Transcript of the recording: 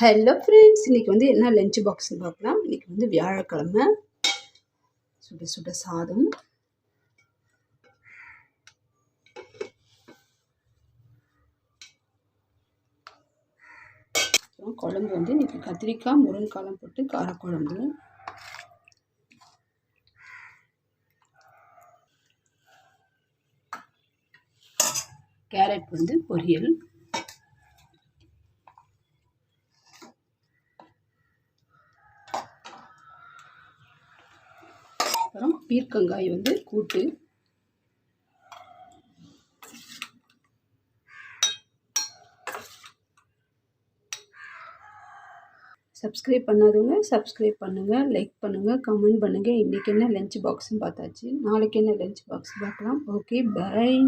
Hello friends இன்றைக்கி வந்து என்ன லஞ்ச் பாக்ஸ்னு பார்க்கலாம். இன்றைக்கி வந்து வியாழக்கிழமை. சுட சுட சாதம். அப்புறம் குழம்பு வந்து இன்றைக்கி கத்திரிக்காய் முருங்கைக்காலம் போட்டு காரக்குழம்பு. கேரட் வந்து பொரியல். அப்புறம் பீர்க்கங்காய் வந்து கூட்டு. சப்ஸ்கிரைப் பண்ணாதவங்க சப்ஸ்கிரைப் பண்ணுங்கள் லைக் பண்ணுங்கள் கமெண்ட் பண்ணுங்கள் இன்றைக்கி என்ன லஞ்ச் பாக்ஸ்னு பார்த்தாச்சு. நாளைக்கு என்ன லஞ்ச் பாக்ஸ் பார்க்கலாம். Okay bye